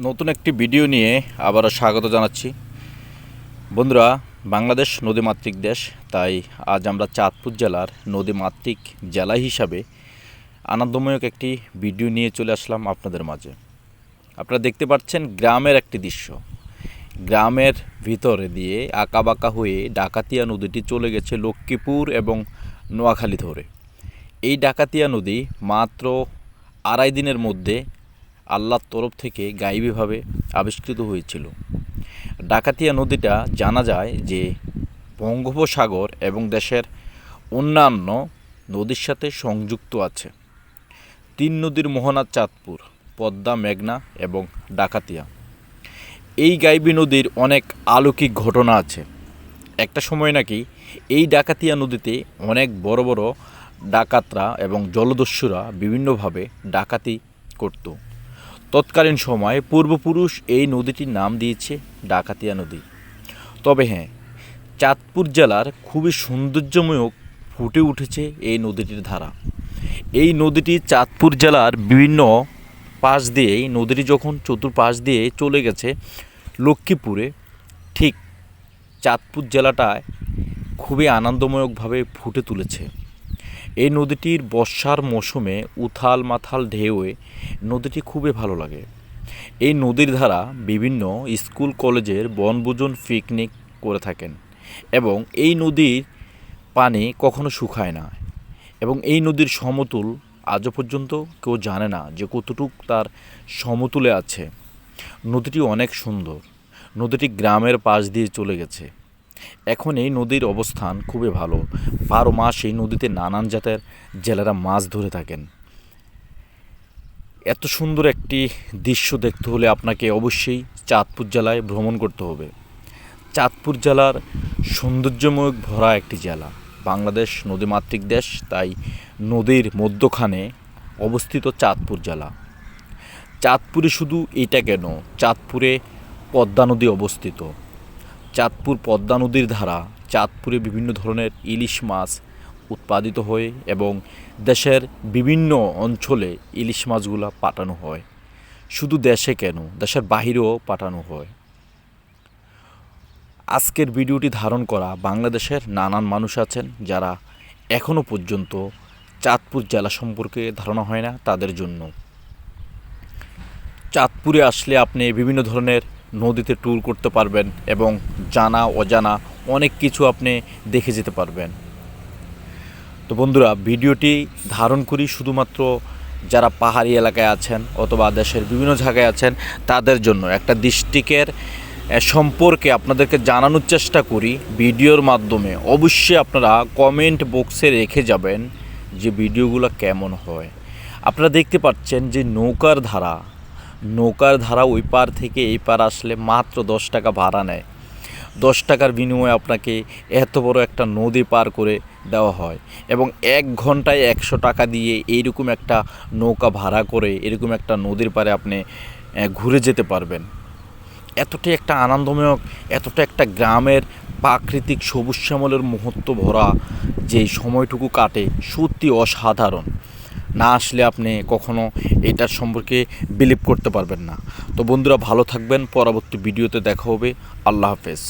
নতুন একটি ভিডিও নিয়ে আবারও স্বাগত জানাচ্ছি। বন্ধুরা, বাংলাদেশ নদীমাতৃক দেশ, তাই আজ আমরা চাঁদপুর জেলার নদীমাতৃক জেলা হিসাবে আনন্দময়ক একটি ভিডিও নিয়ে চলে আসলাম আপনাদের মাঝে। আপনারা দেখতে পাচ্ছেন গ্রামের একটি দৃশ্য। গ্রামের ভিতরে দিয়ে আঁকাবাঁকা হয়ে ডাকাতিয়া নদীটি চলে গেছে লক্ষ্মীপুর এবং নোয়াখালী ধরে। এই ডাকাতিয়া নদী মাত্র আড়াই দিনের মধ্যে আল্লাহর তরফ থেকে গাইবীভাবে আবিষ্কৃত হয়েছিল। ডাকাতিয়া নদীটা জানা যায় যে বঙ্গোপসাগর এবং দেশের অন্যান্য নদীর সাথে সংযুক্ত আছে। তিন নদীর মোহনা চাঁদপুর, পদ্মা মেঘনা এবং ডাকাতিয়া। এই গাইবী নদীর অনেক আলৌকিক ঘটনা আছে। একটা সময় নাকি এই ডাকাতিয়া নদীতে অনেক বড় বড় ডাকাতরা এবং জলদস্যুরা বিভিন্নভাবে ডাকাতি করত। তৎকালীন সময়ে পূর্বপুরুষ এই নদীটির নাম দিয়েছে ডাকাতিয়া নদী। তবে হ্যাঁ চাঁদপুর জেলার খুবই সৌন্দর্যময় ফুটে উঠেছে এই নদীটির ধারা। এই নদীটি চাঁদপুর জেলার বিভিন্ন পাশ দিয়েই নদীটি যখন চতুর্পাশ দিয়ে চলে গেছে লক্ষ্মীপুরে, ঠিক চাঁদপুর জেলাটায় খুবই আনন্দময়কভাবে ফুটে তুলেছে। এই নদীটির বর্ষার মৌসুমে উথাল মাথাল ঢেউয়ে নদীটি খুবই ভালো লাগে। এই নদীর ধারা বিভিন্ন স্কুল, কলেজের বনভোজন পিকনিক করে থাকেন এবং এই নদীর পানি কখনো শুকায় না এবং এই নদীর সমতুল আজও পর্যন্ত কেউ জানে না যে কতটুক তার সমতুলে আছে। নদীটি অনেক সুন্দর। নদীটি গ্রামের পাশ দিয়ে চলে গেছে। এখন এই নদীর অবস্থান খুবই ভালো। বারো মাস এই নদীতে নানান জাতের জেলেরা মাছ ধরে থাকেন। এত সুন্দর একটি দৃশ্য দেখতে হলে আপনাকে অবশ্যই চাঁদপুর জেলায় ভ্রমণ করতে হবে। চাঁদপুর জেলার সৌন্দর্যময় ভরা একটি জেলা। বাংলাদেশ নদীমাতৃক দেশ, তাই নদীর মধ্যখানে অবস্থিত চাঁদপুর জেলা। চাঁদপুরে শুধু এটা কেন? চাঁদপুরে পদ্মা নদী অবস্থিত। চাঁদপুর পদ্মা নদীর ধারা, চাঁদপুরে বিভিন্ন ধরনের ইলিশ মাছ উৎপাদিত হয় এবং দেশের বিভিন্ন অঞ্চলে ইলিশ মাছগুলো পাঠানো হয়। শুধু দেশে কেন, দেশের বাহিরেও পাঠানো হয়। আজকের ভিডিওটি ধারণ করা বাংলাদেশের নানান মানুষ আছেন যারা এখনও পর্যন্ত চাঁদপুর জেলা সম্পর্কে ধারণা হয় না তাদের জন্য। চাঁদপুরে আসলে আপনি বিভিন্ন ধরনের নদীতে ট্যুর করতে পারবেন এবং জানা, অজানা অনেক কিছু আপনি দেখে যেতে পারবেন। তো বন্ধুরা, ভিডিওটি ধারণ করি শুধুমাত্র যারা পাহাড়ি এলাকায় আছেন অথবা দেশের বিভিন্ন জায়গায় আছেন, তাদের জন্য। একটা ডিস্ট্রিক্টের সম্পর্কে আপনাদেরকে জানানোর চেষ্টা করি ভিডিওর মাধ্যমে। অবশ্যই আপনারা কমেন্ট বক্সে রেখে যাবেন যে ভিডিওগুলো কেমন হয়। আপনারা দেখতে পাচ্ছেন যে নৌকার ধারা নৌকার ধারা ওই পার থেকে এই পার আসলে মাত্র দশ টাকা ভাড়া নেয়। দশ টাকার বিনিময়ে আপনাকে এত বড় একটা নদী পার করে দেওয়া হয় এবং এক ঘন্টায় একশো টাকা দিয়ে এইরকম একটা নৌকা ভাড়া করে এরকম একটা নদীর পারে আপনি ঘুরে যেতে পারবেন। এতটাই একটা আনন্দময়, এতটা একটা গ্রামের প্রাকৃতিক সবুজ শ্যামলের মুহূর্ত ভরা যে সময়টুকু কাটে সত্যি অসাধারণ। না আসলে আপনি কখনো এটার সম্পর্কে বিলিভ করতে পারবেন না। তো বন্ধুরা ভালো থাকবেন, পরবর্তী ভিডিওতে দেখা হবে। আল্লাহ হাফেজ।